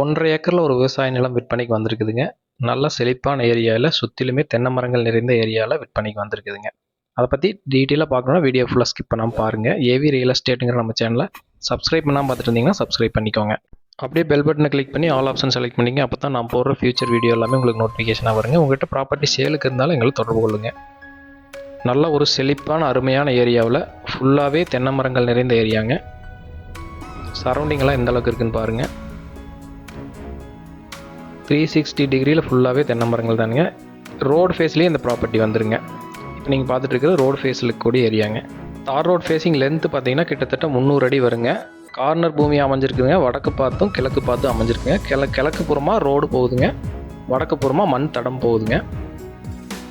ஒன்றரை ஏக்கரில் ஒரு விவசாய நிலம் விற்பனைக்கு வந்திருக்குதுங்க. நல்ல செழிப்பான ஏரியாவில் சுற்றிலுமே தென்னை மரங்கள் நிறைந்த ஏரியாவில் விற்பனைக்கு வந்திருக்குதுங்க. அதை பற்றி டீட்டெயிலாக பார்க்கணுன்னா வீடியோ ஃபுல்லாக ஸ்கிப் பண்ணாமல் பாருங்கள் ஏவி ரியல் எஸ்டேட்டுங்கிற நம்ம சேனலை சப்ஸ்கிரைப் பண்ணாமல் பார்த்துட்டு இருந்தீங்கன்னா சப்ஸ்கிரைப் பண்ணிக்கோங்க. அப்படியே பெல் பட்டனை கிளிக் பண்ணி ஆல் ஆப்ஷன் செலக்ட் பண்ணிங்க. அப்போ தான் நான் போடுற ஃபியூச்சர் வீடியோ எல்லாமே உங்களுக்கு நோட்டிஃபிகேஷனாக வருங்க. உங்கள்கிட்ட ப்ராப்பர்ட்டி சேலுக்கு இருந்தாலும் எங்களை தொடர்பு கொள்ளுங்க. நல்ல ஒரு செழிப்பான அருமையான ஏரியாவில் ஃபுல்லாகவே தென்னை மரங்கள் நிறைந்த ஏரியாங்க. சரௌண்டிங்கெல்லாம் எந்த அளவுக்கு இருக்குன்னு பாருங்கள் த்ரீ சிக்ஸ்டி டிகிரியில் ஃபுல்லாகவே தென்னை மரங்கள் தானுங்க. ரோடு ஃபேஸ்லேயே இந்த ப்ராப்பர்ட்டி வந்துருங்க. இப்போ நீங்கள் பார்த்துட்டு இருக்கிறது ரோடு ஃபேஸில் இருக்கக்கூடிய ஏரியாங்க தார் ரோட் ஃபேஸிங் லென்த்து பார்த்தீங்கன்னா கிட்டத்தட்ட முந்நூறு அடி வருங்க. கார்னர் பூமி அமைஞ்சிருக்குதுங்க. வடக்கு பார்த்தும் கிழக்கு பார்த்தும் அமைஞ்சிருக்குங்க கிழ கிழக்கு புறமாக ரோடு போகுதுங்க. வடக்கு புறமாக மண் தடம் போகுதுங்க.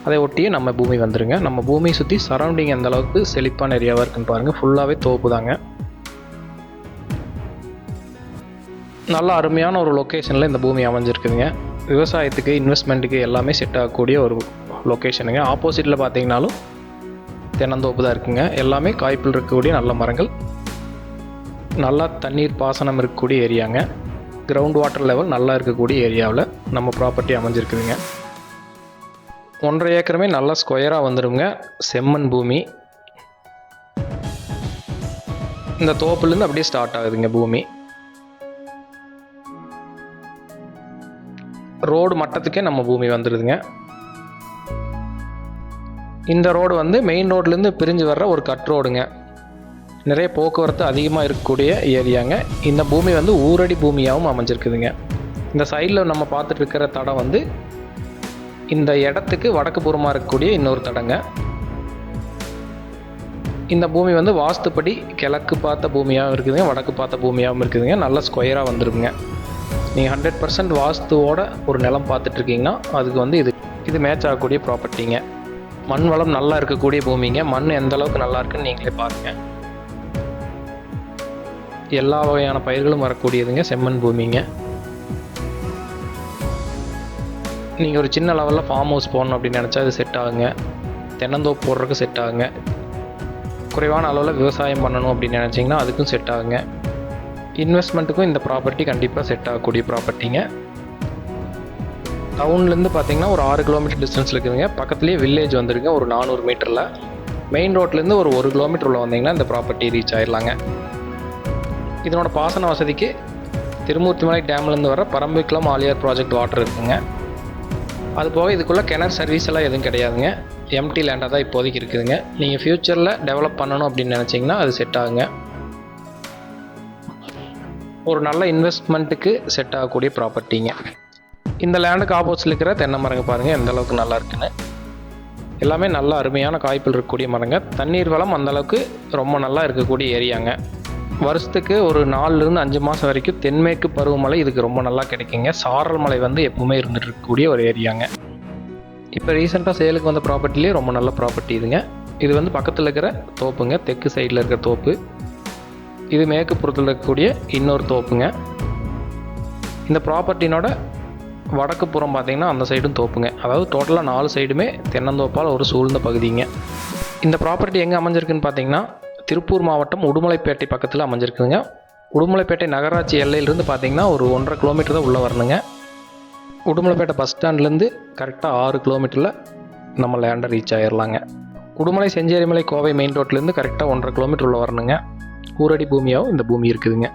அதை ஒட்டியே நம்ம பூமி வந்துருங்க. நம்ம பூமியை சுற்றி சரௌண்டிங் எந்த அளவுக்கு செழிப்பான ஏரியாவாக இருக்குன்னு பாருங்கள் ஃபுல்லாகவே தோப்பு தாங்க நல்ல அருமையான ஒரு லொக்கேஷனில் இந்த பூமி அமைஞ்சிருக்குதுங்க. விவசாயத்துக்கு இன்வெஸ்ட்மெண்ட்டுக்கு எல்லாமே செட் ஆகக்கூடிய ஒரு லொக்கேஷனுங்க ஆப்போசிட்டில் பார்த்தீங்கனாலும் தென்னந்தோப்பு தான் இருக்குங்க. எல்லாமே காய்ப்பில் இருக்கக்கூடிய நல்ல மரங்கள். நல்லா தண்ணீர் பாசனம் இருக்கக்கூடிய ஏரியாங்க. கிரவுண்ட் வாட்டர் லெவல் நல்லா இருக்கக்கூடிய ஏரியாவில் நம்ம ப்ராப்பர்ட்டி அமைஞ்சிருக்குதுங்க. ஒன்றரை ஏக்கருமே நல்லா ஸ்கொயராக வந்துடுங்க செம்மண் பூமி. இந்த தோப்புலேருந்து அப்படியே ஸ்டார்ட் ஆகுதுங்க பூமி. ரோடு மட்டத்துக்கே நம்ம பூமி வந்துடுதுங்க இந்த ரோடு வந்து மெயின் ரோட்லேருந்து பிரிஞ்சு வர்ற ஒரு கட் ரோடுங்க நிறைய போக்குவரத்து அதிகமாக இருக்கக்கூடிய ஏரியாங்க. இந்த பூமி வந்து ஊரடி பூமியாகவும் அமைஞ்சிருக்குதுங்க. இந்த சைடில் நம்ம பார்த்துட்டு இருக்கிற தடம் வந்து இந்த இடத்துக்கு வடக்கு புறமாக இருக்கக்கூடிய இன்னொரு தடங்க. இந்த பூமி வந்து வாஸ்துப்படி கிழக்கு பார்த்த பூமியாகவும் இருக்குதுங்க. வடக்கு பார்த்த பூமியாகவும் இருக்குதுங்க. நல்ல ஸ்கொயராக வந்துருக்குங்க நீங்கள் ஹண்ட்ரட் பர்சன்ட் வாஸ்துவோட ஒரு நிலம் பார்த்துட்ருக்கீங்கன்னா அதுக்கு வந்து இது இது மேட்ச் ஆகக்கூடிய ப்ராப்பர்ட்டிங்க மண் வளம் நல்லா இருக்கக்கூடிய பூமிங்க. மண் எந்த அளவுக்கு நல்லா இருக்குன்னு நீங்களே பாருங்கள் எல்லா வகையான பயிர்களும் வரக்கூடியதுங்க செம்மண் பூமிங்க. நீங்கள் ஒரு சின்ன லெவலில் ஃபார்ம் ஹவுஸ் போடணும் அப்படின்னு நினச்சா அது செட் ஆகுங்க. தென்னந்தோப்பு போடுறதுக்கு செட் ஆகுங்க. குறைவான அளவில் விவசாயம் பண்ணணும் அப்படின்னு நினச்சிங்கன்னா அதுக்கும் செட் ஆகுங்க. இன்வெஸ்ட்மெண்ட்டுக்கும் இந்த ப்ராப்பர்ட்டி கண்டிப்பாக செட் ஆகக்கூடிய ப்ராப்பர்ட்டிங்க டவுன்லேருந்து பார்த்தீங்கன்னா ஒரு ஆறு கிலோமீட்டர் டிஸ்டன்ஸில் இருக்குதுங்க. பக்கத்துலேயே வில்லேஜ் வந்துருங்க ஒரு நானூறு மீட்டரில் மெயின் ரோட்லேருந்து ஒரு ஒரு கிலோமீட்டர் உள்ள வந்தீங்கன்னா இந்த ப்ராப்பர்ட்டி ரீச் ஆயிடலாங்க இதனோட பாசன வசதிக்கு திருமூர்த்திமலை டேம்லேருந்து வர பரம்பிக்குளம் ஆலியார் ப்ராஜெக்ட் வாட்டர் இருக்குங்க. அது போக இதுக்குள்ளே கிணறு சர்வீஸ் எல்லாம் எதுவும் கிடையாதுங்க. எம்டி லேண்டாக தான் இப்போதைக்கு இருக்குதுங்க. நீங்கள் ஃப்யூச்சரில் டெவலப் பண்ணணும் அப்படின்னு நினச்சிங்கன்னா அது செட் ஆகுங்க. ஒரு நல்ல இன்வெஸ்ட்மெண்ட்டுக்கு செட் ஆகக்கூடிய ப்ராப்பர்ட்டிங்க இந்த லேண்டுக்கு ஆப்போசிட்டில் இருக்கிற தென்னை மரங்க பாருங்கள் எந்த அளவுக்கு நல்லா இருக்குன்னு. எல்லாமே நல்லா அருமையான காய்ப்பில் இருக்கக்கூடிய மரங்க. தண்ணீர் வளம் அந்தளவுக்கு ரொம்ப நல்லா இருக்கக்கூடிய ஏரியாங்க வருஷத்துக்கு ஒரு நாலுலேருந்து அஞ்சு மாதம் வரைக்கும் தென்மேற்கு பருவமழை இதுக்கு ரொம்ப நல்லா கிடைக்குங்க. சாரல் மலை வந்து எப்பவுமே இருந்துட்டு இருக்கக்கூடிய ஒரு ஏரியாங்க இப்போ ரீசெண்டாக சேலுக்கு வந்த ப்ராப்பர்ட்டிலே ரொம்ப நல்ல ப்ராப்பர்ட்டி இதுங்க இது வந்து பக்கத்தில் இருக்கிற தோப்புங்க தெற்கு சைடில் இருக்கிற தோப்பு. இது மேற்குப்புறத்தில் இருக்கக்கூடிய இன்னொரு தோப்புங்க. இந்த ப்ராப்பர்ட்டினோட வடக்கு புறம் பார்த்தீங்கன்னா அந்த சைடும் தோப்புங்க. அதாவது டோட்டலாக நாலு சைடுமே தென்னந்தோப்பால் ஒரு சூழ்ந்த பகுதிங்க. இந்த ப்ராப்பர்ட்டி எங்கே அமைஞ்சிருக்குன்னு பார்த்தீங்கன்னா திருப்பூர் மாவட்டம் உடுமலைப்பேட்டை பக்கத்தில் அமைஞ்சிருக்குதுங்க. உடுமலைப்பேட்டை நகராட்சி எல்லையிலேருந்து பார்த்தீங்கன்னா ஒரு ஒன்றரை கிலோமீட்டர் தான் உள்ளே வரணுங்க. உடுமலைப்பேட்டை பஸ் ஸ்டாண்ட்லேருந்து கரெக்டாக ஆறு கிலோமீட்டரில் நம்ம லேண்டை ரீச் ஆகிடலாங்க உடுமலை செஞ்சேரிமலை கோவை மெயின் ரோட்லேருந்து கரெக்டாக ஒன்றரை கிலோமீட்டர் உள்ளே வரணுங்க. ஊரடி பூமியாகவும் இந்த பூமி இருக்குதுங்க.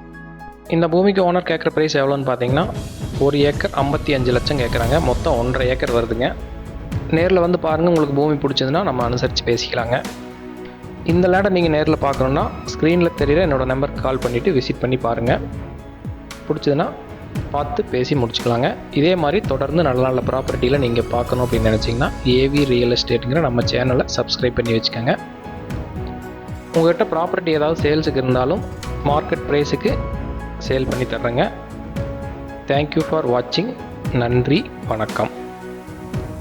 இந்த பூமிக்கு ஓனர் கேட்குற ப்ரைஸ் எவ்வளோன்னு பார்த்தீங்கன்னா ஒரு ஏக்கர் ஐம்பத்தி அஞ்சு லட்சம் கேட்குறாங்க மொத்தம் ஒன்றரை ஏக்கர் வருதுங்க. நேரில் வந்து பாருங்கள் உங்களுக்கு பூமி பிடிச்சதுன்னா நம்ம அனுசரித்து பேசிக்கலாங்க. இந்த லேண்டை நீங்கள் நேரில் பார்க்கணுன்னா ஸ்க்ரீனில் தெரியிற என்னோடய நம்பருக்கு கால் பண்ணிவிட்டு விசிட் பண்ணி பாருங்கள் பிடிச்சதுன்னா பார்த்து பேசி முடிச்சுக்கலாங்க. இதே மாதிரி தொடர்ந்து நல்ல நல்ல ப்ராப்பர்ட்டியில் நீங்கள் பார்க்கணும் அப்படின்னு நினச்சிங்கன்னா ஏவி ரியல் எஸ்டேட்டுங்கிற நம்ம சேனலை சப்ஸ்கிரைப் பண்ணி வச்சுக்கோங்க. உங்கள்கிட்ட ப்ராப்பர்ட்டி ஏதாவது சேல்ஸுக்கு இருந்தாலும் மார்க்கெட் ப்ரைஸுக்கு சேல் பண்ணி தர்றேங்க. தேங்க்யூ ஃபார் வாட்சிங் நன்றி வணக்கம்.